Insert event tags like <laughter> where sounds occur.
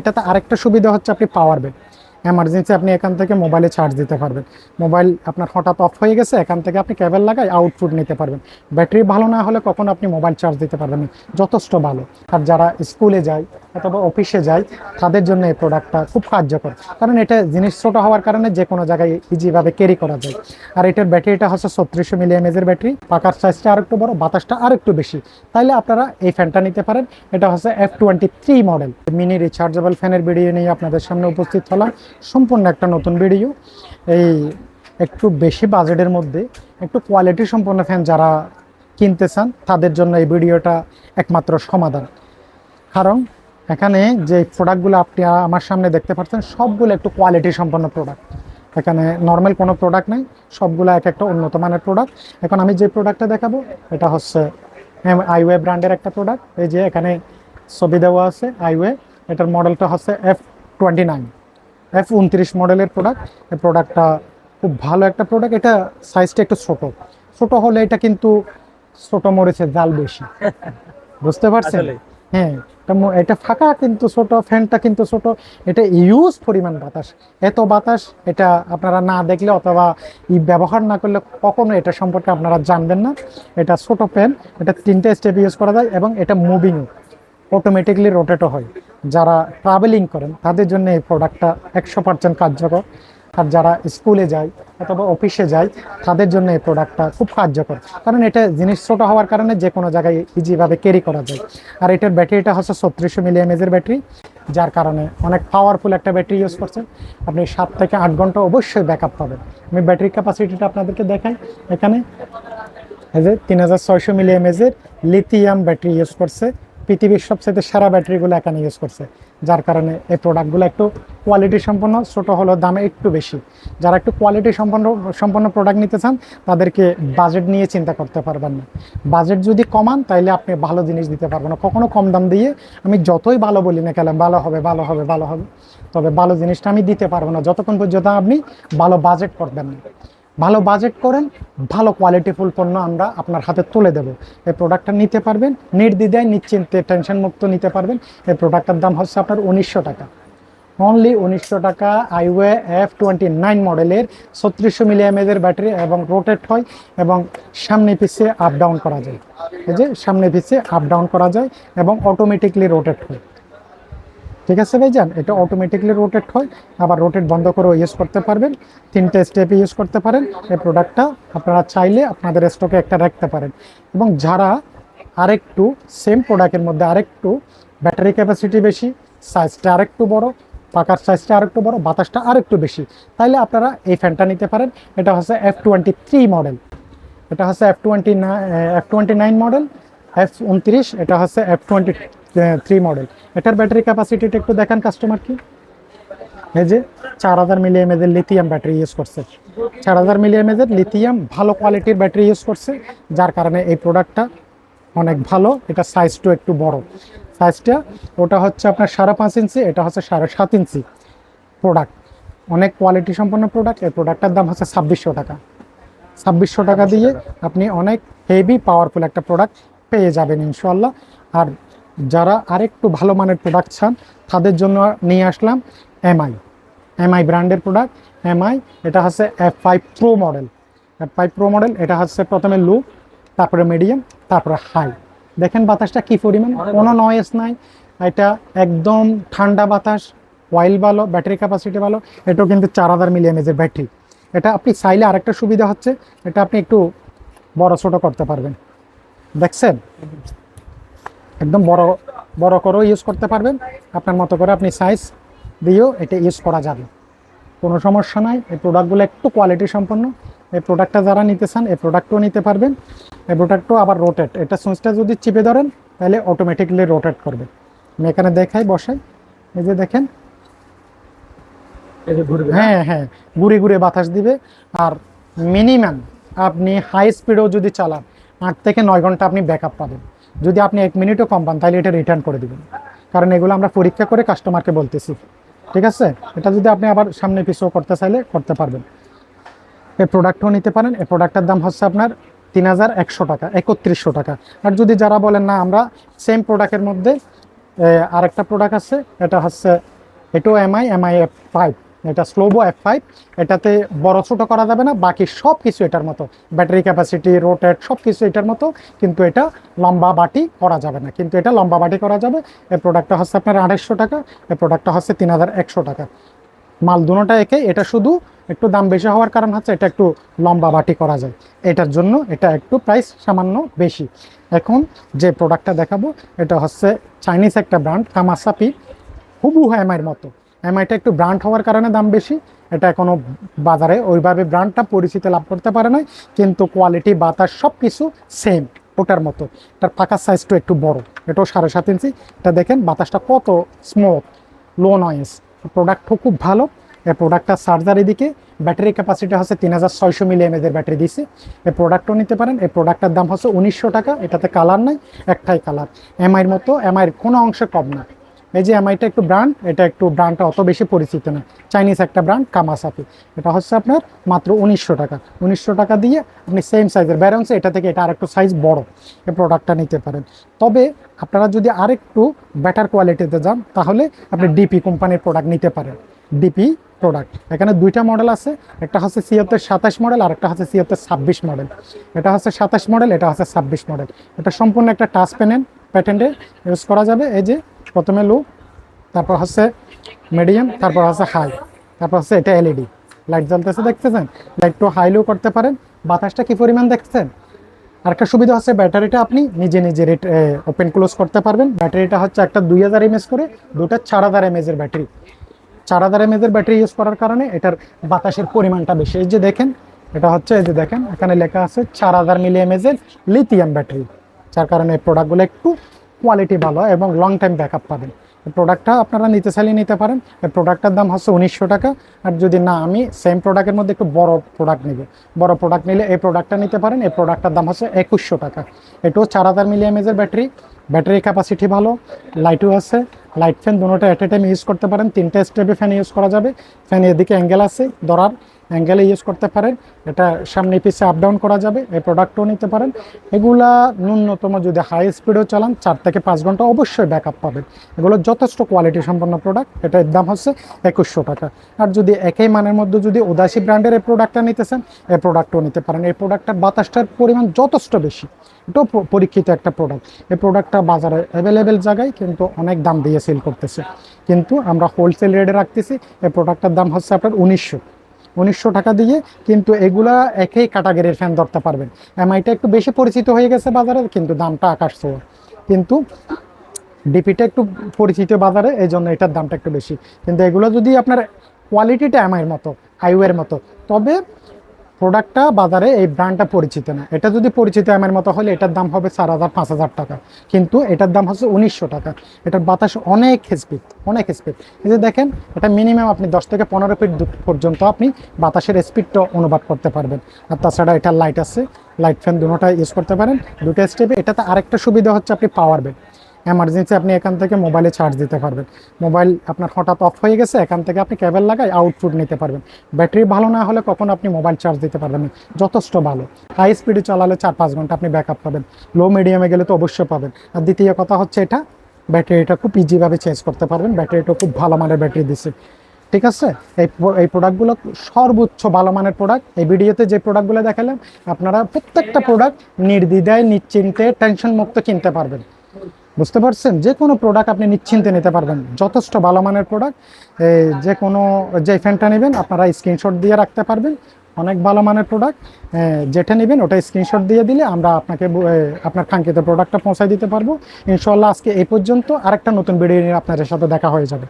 এটাতে আরেকটা সুবিধা হচ্ছে আপনি পাওয়ার ব্যাংক এমার্জেন্সি আপনি এখান থেকে মোবাইলে চার্জ দিতে পারবেন। মোবাইল আপনার হঠাৎ অফ হয়ে গেছে, এখান থেকে আপনি কেবল লাগাই আউটপুট নিতে পারবেন। ব্যাটারি ভালো না হলে কখন আপনি মোবাইল চার্জ দিতে পারবেন যথেষ্ট ভালো। আর যারা স্কুলে যায় অথবা অফিসে যায় তাদের জন্য এই প্রোডাক্টটা খুব কার্যকর। কারণ এটা জিনিস ছোটো হওয়ার কারণে যে কোনো জায়গায় ইজিভাবে ক্যারি করা যায়। আর এটার ব্যাটারিটা হচ্ছে ছত্রিশশো মিলি ব্যাটারি, পাকার সাইজটা আরেকটু বড়, বাতাসটা আরেকটু বেশি। তাইলে আপনারা এই ফ্যানটা নিতে পারেন। এটা হচ্ছে F twenty three model mini rechargeable ফ্যানের ভিডিও নিয়ে আপনাদের সামনে উপস্থিত হলাম। সম্পূর্ণ একটা নতুন ভিডিও এই একটু বেশি বাজেটের মধ্যে একটু কোয়ালিটি সম্পন্ন ফ্যান যারা কিনতে চান, তাদের জন্য এই ভিডিওটা একমাত্র সমাধান। কারণ এখানে যে প্রোডাক্টগুলো আপনি আমার সামনে দেখতে পাচ্ছেন সবগুলো একটু কোয়ালিটি সম্পন্ন প্রোডাক্ট এখানে নর্মাল কোনো প্রোডাক্ট নেই সবগুলো এক একটা উন্নত মানের প্রোডাক্ট এখন আমি যে প্রোডাক্টটা দেখাবো এটা হচ্ছে আইওয়ে ব্র্যান্ডের একটা প্রোডাক্ট এই যে এখানে ছবি দেওয়া আছে আইওয়ে এটার মডেলটা হচ্ছে এফ টোয়েন্টি নাইন এফ উনত্রিশ মডেলের প্রোডাক্ট এই প্রোডাক্টটা খুব ভালো একটা প্রোডাক্ট এটা সাইজটা একটু ছোট। ছোট হলে এটা কিন্তু ছোট মরেছে জাল বেশি। <laughs> বুঝতে পারছেন। হ্যাঁ এটা ফাঁকা কিন্তু ছোট, ফ্যানটা কিন্তু ছোট। এটা ইউজ পরিমাণ বাতাস। এত বাতাস, এটা আপনারা না দেখলে অথবা ই ব্যবহার না করলে কখনো এটা সম্পর্কে আপনারা জানবেন না। এটা ছোট ফ্যান এটা তিনটে স্টেপ ইউজ করা যায় এবং এটা মুভিং অটোমেটিকলি রোটেটও হয়। যারা ট্রাভেলিং করেন, তাদের জন্য এই প্রোডাক্টটা একশো পার্সেন্ট কার্যকর। আর যারা স্কুলে যায় অথবা অফিসে যায়, তাদের জন্য এই প্রোডাক্টটা খুব কার্যকর। কারণ এটা জিনিস ছোট হওয়ার কারণে যে কোনো জায়গায় ইজিভাবে ক্যারি করা যায়। আর এটার ব্যাটারিটা হচ্ছে ছত্রিশশো মিলি এমএজের ব্যাটারি যার কারণে অনেক পাওয়ারফুল একটা ব্যাটারি ইউজ করছেন আপনি সাত থেকে আট ঘণ্টা অবশ্যই ব্যাকআপ পাবেন। আমি ব্যাটারি ক্যাপাসিটিটা আপনাদেরকে দেখাই। এখানে এই যে তিন হাজার ছয়শো মিলি এমএজের লিথিয়াম ব্যাটারি ইউজ করছে। পৃথিবীর সবচেয়ে সেরা ব্যাটারিগুলো এখানে ইউজ করছে, যার কারণে এই প্রোডাক্টগুলো একটু কোয়ালিটি সম্পন্ন, ছোট হলেও দামে একটু বেশি। যারা একটু কোয়ালিটি সম্পন্ন সম্পন্ন প্রোডাক্ট নিতে চান, তাদেরকে বাজেট নিয়ে চিন্তা করতে পারবেন না। বাজেট যদি কমান, তাইলে আপনি ভালো জিনিস দিতে পারবেন না। কখনো কম দাম দিয়ে আমি যতই ভালো বলি না কেন, ভালো হবে ভালো হবে ভালো হবে, তবে ভালো জিনিসটা আমি দিতে পারব না। যতক্ষণ পর্যন্ত আপনি ভালো বাজেট করবেন না। ভালো বাজেট করেন, ভালো কোয়ালিটিফুল পণ্য আমরা আপনার হাতে তুলে দেবো। এই প্রোডাক্টটা নিতে পারবেন, নির্দ্বিধায়, নিশ্চিন্তে টেনশন মুক্ত নিতে পারবেন। এই প্রোডাক্টটার দাম হচ্ছে আপনার উনিশশো টাকা। অনলি উনিশশো টাকা আইওয়ে এফ টোয়েন্টি নাইন মডেলের ছত্রিশশো মিলি ব্যাটারি এবং রোটেট হয় এবং সামনে পিছিয়ে আপ ডাউন করা যায়। এই যে সামনে পিছিয়ে আপ ডাউন করা যায় এবং অটোমেটিকলি রোটেট হয়। ঠিক আছে ভাইজান? এটা অটোমেটিকলি রোটেট হয়, আবার রোটেট বন্ধ করেও ইউজ করতে পারবেন। তিনটে স্টেপে ইউজ করতে পারেন। এই প্রোডাক্টটা আপনারা চাইলে আপনাদের স্টকে একটা রাখতে পারেন। এবং যারা আরেকটু সেম প্রোডাক্টের মধ্যে আরেকটু ব্যাটারি ক্যাপাসিটি বেশি সাইজটা আরেকটু বড়, পাকার সাইজটা আরেকটু বড়, বাতাসটা আরেকটু বেশি, তাইলে আপনারা এই ফ্যানটা নিতে পারেন। এটা হচ্ছে এফ টোয়েন্টি থ্রি মডেল এটা হচ্ছে F twenty F twenty nine model F উনত্রিশ, এটা হচ্ছে এফ টোয়েন্টি থ্রি মডেল এটার ব্যাটারি ক্যাপাসিটিটা একটু দেখান কাস্টমার কি। এই যে চার হাজার মিলি এমএজের লিথিয়াম ব্যাটারি ইউজ করছে। চার হাজার মিলি এমএজের লিথিয়াম ভালো কোয়ালিটির ব্যাটারি ইউজ করছে যার কারণে এই প্রোডাক্টটা অনেক ভালো এটা সাইজটাও একটু বড়। সাইজটা ওটা হচ্ছে আপনার সাড়ে পাঁচ ইঞ্চি এটা হচ্ছে সাড়ে সাত ইঞ্চি প্রোডাক্ট অনেক কোয়ালিটি সম্পন্ন প্রোডাক্ট এই প্রোডাক্টটার দাম হচ্ছে ছাব্বিশশো টাকা। ছাব্বিশশো টাকা দিয়ে আপনি অনেক হেভি পাওয়ারফুল একটা প্রোডাক্ট পেয়ে যাবেন ইনশাল্লাহ আর যারা আরেকটু ভালো মানের প্রোডাক্ট চান তাদের জন্য নিয়ে আসলাম এমআই এমআই ব্র্যান্ডের প্রোডাক্ট এমআই এটা হচ্ছে F five pro model F five pro model এটা হচ্ছে প্রথমে লো তারপরে মিডিয়াম তারপরে হাই দেখেন বাতাসটা কি পরিমাণ? কোনো নয়েস নাই। এটা একদম ঠান্ডা বাতাস ওয়াইল ভালো ব্যাটারি ক্যাপাসিটি ভালো এটাও কিন্তু চার হাজার মিলি এমএজের ব্যাটারি এটা আপনি চাইলে আরেকটা সুবিধা হচ্ছে এটা আপনি একটু বড় ছোটো করতে পারবেন। দেখছেন? একদম বড় বড় করেও ইউজ করতে পারবেন। আপনার মতো করে আপনি সাইজ দিয়েও এটা ইউজ করা যাবে। কোনো সমস্যা নাই। এই প্রোডাক্টগুলো একটু কোয়ালিটি সম্পন্ন। এই প্রোডাক্টটা যারা নিতে চান এই প্রোডাক্টও নিতে পারবেন। এই প্রোডাক্টও আবার রোটেট এটা সুইচটা যদি চিপে ধরেন তাহলে অটোমেটিকলি রোটেট করবে। আমি এখানে দেখাই বসাই। এই যে দেখেন। ঘুরবে হ্যাঁ হ্যাঁ। ঘুরে ঘুরে বাতাস দিবে। আর মিনিমাম আপনি হাই স্পিডেও যদি চালান আট থেকে নয় ঘণ্টা আপনি ব্যাকআপ পাবেন। যদি আপনি এক মিনিটও কম পান, তাহলে এটা রিটার্ন করে দেবেন। কারণ এগুলো আমরা পরীক্ষা করে কাস্টমারকে বলতেছি। ঠিক আছে? এটা যদি আপনি আবার সামনে পিছু করতে চাইলে করতে পারবেন। এই প্রোডাক্টও নিতে পারেন। এই প্রোডাক্টের দাম হচ্ছে আপনার তিন হাজার একশো টাকা, একত্রিশশো টাকা। আর যদি যারা বলেন, না, আমরা সেম প্রোডাক্টের মধ্যে আরেকটা প্রোডাক্ট আছে, এটা হচ্ছে, এটাও এমআই এমআই এফ ফাইভ এটা স্লোবো এফ ফাইভ এটাতে বড় ছোট করা যাবে না, বাকি সব কিছু এটার মতো। ব্যাটারি ক্যাপাসিটি রোটেট সব কিছু এটার মতো, কিন্তু এটা লম্বা বাটি করা যাবে না। কিন্তু এটা লম্বা বাটি করা যাবে এই প্রোডাক্টটা হচ্ছে আপনার আড়াইশো টাকা এই প্রোডাক্টটা হচ্ছে তিন হাজার একশো টাকা। মাল দুটোটা একে, এটা শুধু একটু দাম বেশি হওয়ার কারণ হচ্ছে এটা একটু লম্বা বাটি করা যায়। এটার জন্য এটা একটু প্রাইস সামান্য বেশি। এখন যে প্রোডাক্টটা দেখাবো, এটা হচ্ছে চাইনিজ একটা ব্র্যান্ড কামাসাপি হুবু এমআইয়ের মতো। এমআইটা একটু ব্র্যান্ড হওয়ার কারণে দাম বেশি। এটা এখনও বাজারে ওইভাবে ব্র্যান্ডটা পরিচিতি লাভ করতে পারে নাই, কিন্তু কোয়ালিটি বাতাস সব কিছু সেম ওটার মতো। এটার পাকার সাইজটা একটু বড়, এটাও সাড়ে সাত ইঞ্চি। এটা দেখেন, বাতাসটা কত স্মুথ লো নয়েস প্রোডাক্টও খুব ভালো। এই প্রোডাক্টটা চার্জার এদিকে ব্যাটারি ক্যাপাসিটি হচ্ছে তিন হাজার ছয়শো মিলি এমএদের ব্যাটারি দিছে। এই প্রোডাক্টও নিতে পারেন। এই প্রোডাক্টটার দাম হচ্ছে উনিশশো টাকা। এটাতে কালার নাই, একটাই কালার এমআইয়ের মতো এমআইয়ের কোনো অংশে কম না। এই যে এমআইটা একটু ব্র্যান্ড এটা একটু ব্র্যান্ডটা অত বেশি পরিচিত না। চাইনিজ একটা ব্র্যান্ড কামাসাপি এটা হচ্ছে আপনার মাত্র উনিশশো টাকা। উনিশশো টাকা দিয়ে আপনি সেম সাইজের ব্যারেন্সে এটা থেকে এটা আরেকটু সাইজ বড় এই প্রোডাক্টটা নিতে পারেন। তবে আপনারা যদি আরেকটু বেটার কোয়ালিটিতে যান, তাহলে আপনি ডিপি কোম্পানির প্রোডাক্ট নিতে পারেন। ডিপি প্রোডাক্ট এখানে দুইটা মডেল আছে, একটা হচ্ছে সিয়াত্তর সাতাশ মডেল আর একটা হচ্ছে সিয়াত্তর ছাব্বিশ মডেল এটা হচ্ছে সাতাশ মডেল এটা হচ্ছে ছাব্বিশ মডেল এটা সম্পূর্ণ একটা টাচ প্যানেল প্যাটেন্টে ইউজ করা যাবে। এই যে প্রথমে লো, তারপর হচ্ছে মিডিয়াম তারপর হচ্ছে হাই তারপর হচ্ছে এটা এলইডি লাইট জ্বলতেছে, দেখতেছেন? লাইটটা হাই লো করতে পারেন। বাতাসটা কি পরিমাণ দেখছেন আরেকটা সুবিধা হচ্ছে ব্যাটারিটা আপনি নিজে নিজে ওপেন ক্লোজ করতে পারবেন। ব্যাটারিটা হচ্ছে একটা দুই হাজার এমএস করে দুটা চার হাজার এমএজের ব্যাটারি। চার হাজার এমএজের ব্যাটারি ইউজ করার কারণে এটার বাতাসের পরিমাণটা বেশি। এই যে দেখেন, এটা হচ্ছে, এই যে দেখেন, এখানে লেখা আছে চার হাজার মিলি এমএজের লিথিয়াম ব্যাটারি যার কারণে প্রোডাক্টগুলো একটু কোয়ালিটি ভালো এবং লং টাইম ব্যাক আপ পাবেন প্রোডাক্টটা আপনারা নিতে চাইলে নিতে পারেন। প্রোডাক্টটার দাম হচ্ছে উনিশশো টাকা। আর যদি না, আমি সেম প্রোডাক্টের মধ্যে একটু বড় প্রোডাক্ট নেব। বড় প্রোডাক্ট নিলে এই প্রোডাক্টটা নিতে পারেন। এই প্রোডাক্টটার দাম হচ্ছে একুশশো টাকা। এটাও চার হাজার মিলি ব্যাটারি ব্যাটারি ক্যাপাসিটি ভালো। লাইটও আছে। লাইট ফ্যান দুটোটা এট এ টাইম ইউজ করতে পারেন। তিনটে স্টেপে ফ্যান ইউজ করা যাবে। ফ্যান এদিকে অ্যাঙ্গেল আছে, ধরার অ্যাঙ্গেলে ইউজ করতে পারেন। এটা সামনে পিছে আপ ডাউন করা যাবে, এই প্রোডাক্টও নিতে পারেন। এগুলা ন্যূনতম যদি হাই স্পিডেও চালান, চার থেকে পাঁচ ঘণ্টা অবশ্যই ব্যাক আপ পাবেন। এগুলো যথেষ্ট কোয়ালিটি সম্পন্ন প্রোডাক্ট এটার দাম হচ্ছে একুশশো টাকা। আর যদি একই মানের মধ্যে যদি উদাসী ব্র্যান্ডের এই প্রোডাক্টটা নিতেছেন এই প্রোডাক্টও নিতে পারেন। এই প্রোডাক্টটার বাতাসটার পরিমাণ যথেষ্ট বেশি। এটাও পরীক্ষিত একটা প্রোডাক্ট এই প্রোডাক্টটা বাজারে অ্যাভেলেবেল জায়গায়, কিন্তু অনেক দাম দিয়ে সেল করতেছে। কিন্তু আমরা হোলসেল রেটে রাখতেছি, এই প্রোডাক্টটার দাম হচ্ছে আপনার উনিশশো। উনিশশো টাকা দিয়ে কিন্তু এগুলা একই ক্যাটাগরির ফ্যান ধরতে পারবেন। এমআইটা একটু বেশি পরিচিত হয়ে গেছে বাজারে, কিন্তু দামটা আকাশ ছোঁয়া। কিন্তু ডিপিটা একটু পরিচিত বাজারে, এই জন্য এটার দামটা একটু বেশি। কিন্তু এগুলো যদি আপনার কোয়ালিটিটা এমআইয়ের মতো হাইওয়ের মতো, তবে প্রোডাক্টটা বাজারে এই ব্র্যান্ডটা পরিচিত না। এটা যদি পরিচিত এমএর মতো হলে এটার দাম হবে চার হাজার, পাঁচ হাজার টাকা। কিন্তু এটার দাম হচ্ছে উনিশশো টাকা। এটার বাতাস অনেক স্পিড অনেক স্পিড এই যে দেখেন, এটা মিনিমাম আপনি দশ থেকে পনেরো ফিট পর্যন্ত আপনি বাতাসের স্পিডটা অনুবাদ করতে পারবেন। আর তাছাড়া এটার লাইট আছে লাইট ফ্যান দুটোটা ইউজ করতে পারেন। দুটো স্টেপে এটাতে আরেকটা সুবিধা হচ্ছে আপনি পাওয়ার ব্যাংক এমার্জেন্সি আপনি এখান থেকে মোবাইলে চার্জ দিতে পারবেন। মোবাইল আপনার হঠাৎ অফ হয়ে গেছে, এখান থেকে আপনি কেবল লাগাই আউটপুট নিতে পারবেন। ব্যাটারি ভালো না হলে কখন আপনি মোবাইল চার্জ দিতে পারবেন না। যথেষ্ট ভালো। হাই স্পিডে চালালে চার পাঁচ ঘণ্টা আপনি ব্যাকআপ পাবেন। লো মিডিয়ামে গেলে তো অবশ্যই পাবেন। আর দ্বিতীয় কথা হচ্ছে এটা ব্যাটারিটা খুব ইজিভাবে চেঞ্জ করতে পারবেন। ব্যাটারিটা খুব ভালো মানের ব্যাটারি দিছে। ঠিক আছে? এই এই প্রোডাক্টগুলো সর্বোচ্চ ভালো মানের প্রোডাক্ট এই ভিডিওতে যে প্রোডাক্টগুলো দেখালাম, আপনারা প্রত্যেকটা প্রোডাক্ট নির্দ্বিধায়, নিশ্চিন্তে টেনশন মুক্ত কিনতে পারবেন। বুঝতে পারছেন? যে কোনো প্রোডাক্ট আপনি নিশ্চিন্তে নিতে পারবেন। যথেষ্ট ভালো মানের প্রোডাক্ট যে কোনো, যে ফ্যানটা নেবেন, আপনারা স্ক্রিনশট দিয়ে রাখতে পারবেন। অনেক ভালো মানের প্রোডাক্ট যেটা নেবেন, ওটা স্ক্রিনশট দিয়ে দিলে আমরা আপনাকে আপনার কাঙ্ক্ষিত প্রোডাক্টটা পৌঁছায় দিতে পারব। ইনশাল্লাহ আজকে এই পর্যন্ত আরেকটা নতুন ভিডিও নিয়ে আপনাদের সাথে দেখা হয়ে যাবে।